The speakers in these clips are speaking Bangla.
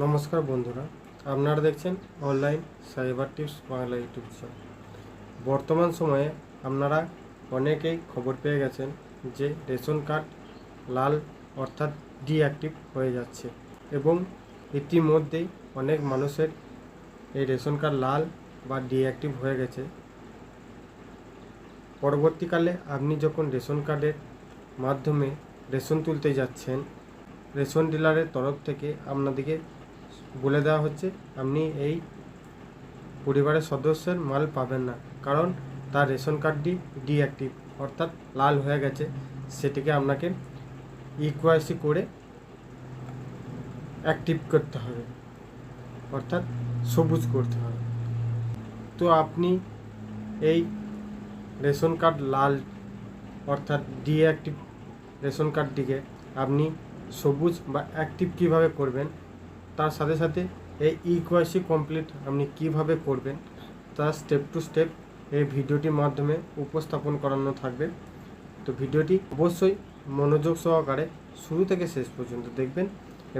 নমস্কার বন্ধুরা, আপনারা দেখছেন online cyber tips Bangla YouTube channel. বর্তমান সময়ে আপনারা অনেকেই খবর পেয়ে গেছেন যে রেশন কার্ড লাল অর্থাৎ ডিঅ্যাক্টিভ হয়ে যাচ্ছে এবং ইতিমধ্যেই অনেক মানুষের এই রেশন কার্ড লাল বা ডিঅ্যাক্টিভ হয়ে গেছে। পরবর্তীকালে আপনি যখন রেশন কার্ডের মাধ্যমে রেশন তুলতে যাচ্ছেন, রেশন ডিলারের তরফ থেকে আপনাদেরকে বলে দেওয়া হচ্ছে, আপনি এই পরিবারের সদস্যের মাল পাবেন না। কারণ তার রেশন কার্ডটি ডিঅ্যাক্টিভ, অর্থাৎ লাল হয়ে গেছে। সেটিকে আপনাকে ইকুয়াইসি করে অ্যাক্টিভ করতে হবে, অর্থাৎ সবুজ করতে হবে। তো আপনি এই রেশন কার্ড লাল, অর্থাৎ ডিঅ্যাক্টিভ রেশন কার্ডটিকে আপনি সবুজ বা অ্যাক্টিভ কীভাবে করবেন তার সাথে সাথে এই ইকুয়াইসি কমপ্লিট আপনি কীভাবে করবেন তার স্টেপ টু স্টেপ এই ভিডিওটির মাধ্যমে উপস্থাপন করানো থাকবে। তো ভিডিওটি অবশ্যই মনোযোগ সহকারে শুরু থেকে শেষ পর্যন্ত দেখবেন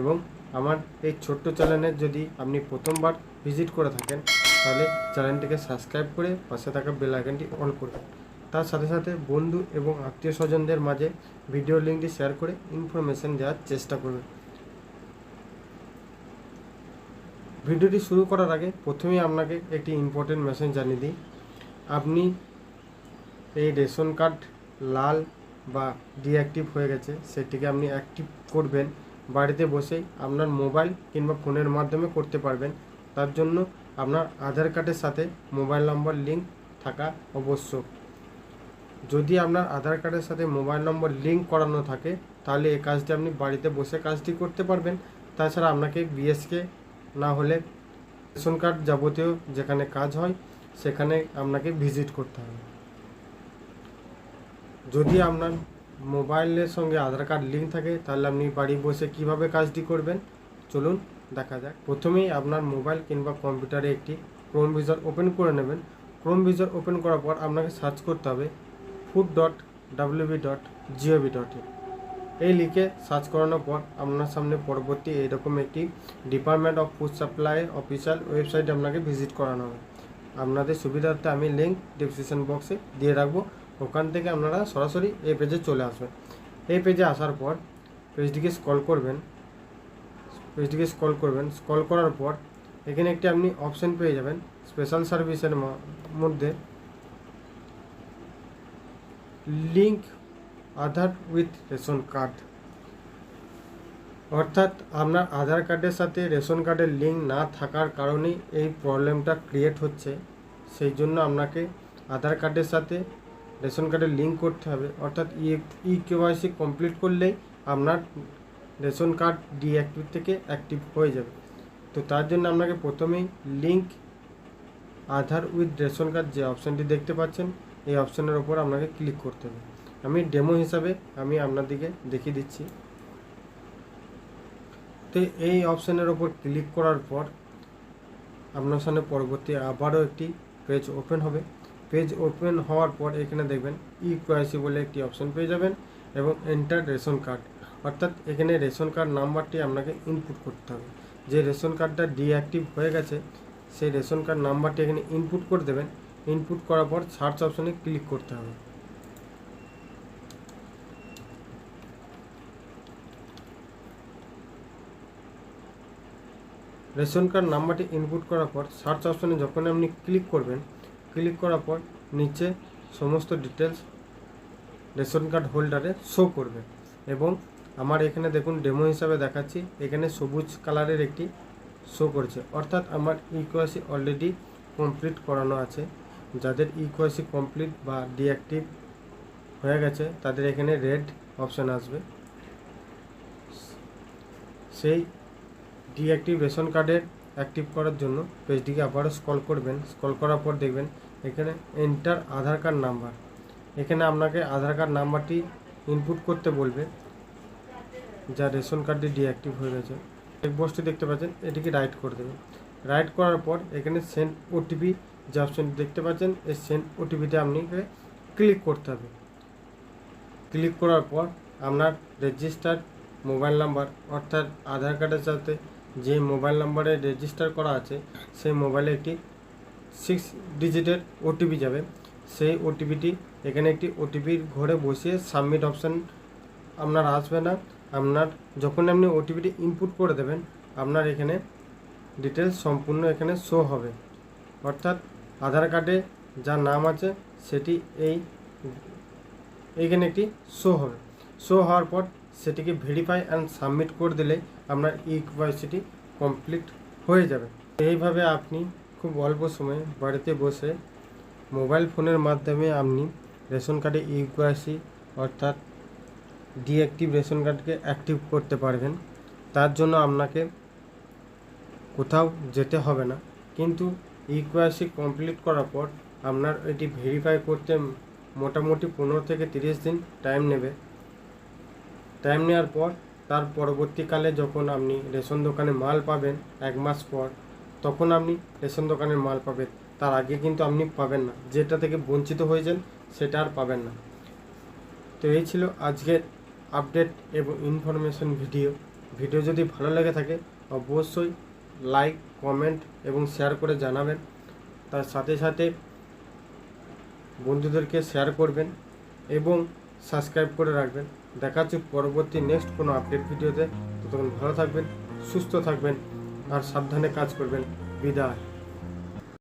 এবং আমার এই ছোট্ট চ্যানেলে যদি আপনি প্রথমবার ভিজিট করে থাকেন, তাহলে চ্যানেলটিকে সাবস্ক্রাইব করে পাশে থাকা বেল আইকনটি অন করবেন। তার সাথে সাথে বন্ধু এবং আত্মীয় স্বজনদের মাঝে ভিডিও লিঙ্কটি শেয়ার করে ইনফরমেশন দেওয়ার চেষ্টা করবেন। ভিডিওটি শুরু করার আগে প্রথমেই আপনাকে একটি ইম্পর্টেন্ট মেসেজ জানিয়ে দিই। আপনি এই রেশন কার্ড লাল বা ডিঅ্যাক্টিভ হয়ে গেছে, সেটিকে আপনি অ্যাক্টিভ করবেন। বাড়িতে বসেই আপনার মোবাইল কিংবা ফোনের মাধ্যমে করতে পারবেন। তার জন্য আপনার আধার কার্ডের সাথে মোবাইল নম্বর লিঙ্ক থাকা আবশ্যক। যদি আপনার আধার কার্ডের সাথে মোবাইল নম্বর লিঙ্ক করানো থাকে, তাহলে এই কাজটি আপনি বাড়িতে বসে কাজটি করতে পারবেন। তাছাড়া আপনাকে বিএসকে না হলে রেশন কার্ড যাবতীয় যেখানে কাজ হয়, সেখানে আপনাকে ভিজিট করতে হবে। যদি আপনার মোবাইলের সঙ্গে আধার কার্ড লিঙ্ক থাকে, তাহলে আপনি বাড়ি বসে কীভাবে কাজটি করবেন? চলুন দেখা যাক। প্রথমেই আপনার মোবাইল কিংবা কম্পিউটারে একটি ক্রোম ভিজার ওপেন করে নেবেন। ক্রোম ভিজার ওপেন করার পর আপনাকে সার্চ করতে হবে food dot WB dot GOV dot in এই লিখে সার্চ করানোর পর আপনার সামনে পরবর্তী এরকম একটি department of food supply official website আপনাকে ভিজিট করানো হবে। আপনাদের সুবিধার্থে আমি লিঙ্ক ডিসক্রিপশন বক্সে দিয়ে রাখব। ওখান থেকে আপনারা সরাসরি এই পেজে চলে আসবেন। এই পেজে আসার পর পেজটিকে স্ক্রল করবেন। পেজটিকে স্ক্রল করবেন। স্ক্রল করার পর এখানে একটি আপনি অপশন পেয়ে যাবেন স্পেশাল সার্ভিসের মধ্যে link Aadhaar with ration card. অর্থাৎ আপনার আধার কার্ডের সাথে রেশন কার্ডের লিঙ্ক না থাকার কারণেই এই প্রবলেমটা ক্রিয়েট হচ্ছে। সেই জন্য আপনাকে আধার কার্ডের সাথে রেশন কার্ডের লিঙ্ক করতে হবে। অর্থাৎ ই ই কেওয়াইসি কমপ্লিট করলেই আপনার রেশন কার্ড ডিঅ্যাক্টিভ থেকে অ্যাক্টিভ হয়ে যাবে। তো তার জন্য আপনাকে প্রথমেই link, Aadhaar with ration card যে অপশানটি দেখতে পাচ্ছেন, এই অপশানের ওপর আপনাকে ক্লিক করতে হবে। আমি ডেমো হিসাবে আমি আপনাদেরকে দেখিয়ে দিচ্ছি। তো এই অপশানের ওপর ক্লিক করার পর আপনার সামনে পরবর্তী আবারও একটি পেজ ওপেন হবে। পেজ ওপেন হওয়ার পর এখানে দেখবেন ই কোয়াইসি বলে একটি অপশন পেয়ে যাবেন এবং এন্টার রেশন কার্ড অর্থাৎ এখানে রেশন কার্ড নাম্বারটি আপনাকে ইনপুট করতে হবে। যে রেশন কার্ডটা ডিঅ্যাক্টিভ হয়ে গেছে, সেই রেশন কার্ড নাম্বারটি এখানে ইনপুট করে দেবেন। ইনপুট করার পর সার্চ অপশনে ক্লিক করতে হবে। রেশন কার্ড নাম্বারটি ইনপুট করার পর সার্চ অপশনে যখন আপনি ক্লিক করবেন ক্লিক করার পর নিচে সমস্ত ডিটেলস রেশন কার্ড হোল্ডারে শো করবে। এবং আমার এখানে দেখুন ডেমো হিসাবে দেখাচ্ছি, এখানে সবুজ কালারের একটি শো করছে। অর্থাৎ আমার ইকোয়াসি অলরেডি কমপ্লিট করানো আছে। যাদের ইকোয়াসি কমপ্লিট বা ডিঅ্যাক্টিভ হয়ে গেছে, তাদের এখানে রেড অপশান আসবে। সেই ডিঅ্যাক্টিভ রেশন কার্ডের অ্যাক্টিভ করার জন্য পেজটিকে আবারও স্ক্রল করবেন। স্ক্রল করার পর দেখবেন এখানে এন্টার আধার কার্ড নাম্বার। এখানে আপনাকে আধার কার্ড নাম্বারটি ইনপুট করতে বলবে, যা রেশন কার্ডটি ডিঅ্যাক্টিভ হয়ে গেছে। এক বস্তু দেখতে পাচ্ছেন, এটিকে রাইট করে দেবেন রাইট করার পর এখানে সেন্ড ওটিপি যে অপশনটি দেখতে পাচ্ছেন, এই সেন্ড ওটিপিতে আপনাকে ক্লিক করতে হবে। ক্লিক করার পর আপনার রেজিস্টার্ড মোবাইল নাম্বার অর্থাৎ আধার কার্ডের সাথে যে মোবাইল নাম্বারে রেজিস্টার করা আছে, সেই মোবাইলে একটি সিক্স ডিজিটের ওটিপি যাবে। সেই ওটিপিটি এখানে একটি ওটিপির ঘরে বসিয়ে সাবমিট অপশান আপনার আসবে না। আপনার যখন আপনি ওটিপিটি ইনপুট করে দেবেন, আপনার এখানে ডিটেলস সম্পূর্ণ এখানে শো হবে। অর্থাৎ আধার কার্ডে যার নাম আছে, সেটি এই, এইখানে একটি শো হবে। শো হওয়ার পর সেটিকে ভেরিফাই অ্যান্ড সাবমিট করে দিলে আপনার ই কেওয়াইসিটি কমপ্লিট হয়ে যাবে। এইভাবে আপনি খুব অল্প সময়ে বাড়িতে বসে মোবাইল ফোনের মাধ্যমে আপনি রেশন কার্ডে ই অর্থাৎ ডিঅ্যাক্টিভ রেশন কার্ডকে অ্যাক্টিভ করতে পারবেন। তার জন্য আপনাকে কোথাও যেতে হবে না। কিন্তু ই কেওয়াইসি কমপ্লিট করার পর আপনার এটি ভেরিফাই করতে মোটামুটি পনেরো থেকে তিরিশ দিন টাইম নেবে। টাইম নেওয়ার পর, তার পরবর্তীকালে যখন আপনি রেশন দোকানে মাল পাবেন, এক মাস পর, তখন আপনি রেশন দোকানের মাল পাবেন। তার আগে কিন্তু আপনি পাবেন না। যেটা থেকে বঞ্চিত হয়ে যান সেটা আর পাবেন না। তো এই ছিল আজকের আপডেট এবং ইনফরমেশন ভিডিও ভিডিও যদি ভালো লেগে থাকে, অবশ্যই লাইক কমেন্ট এবং শেয়ার করে জানাবেন। তার সাথে সাথে বন্ধুদেরকে শেয়ার করবেন এবং সাবস্ক্রাইব করে রাখবেন। দেখা হচ্ছে পরবর্তী নেক্সট কোনো আপডেট ভিডিওতে। ততক্ষণ ভালো থাকবেন, সুস্থ থাকবেন, আর সাবধানে কাজ করবেন। বিদায়।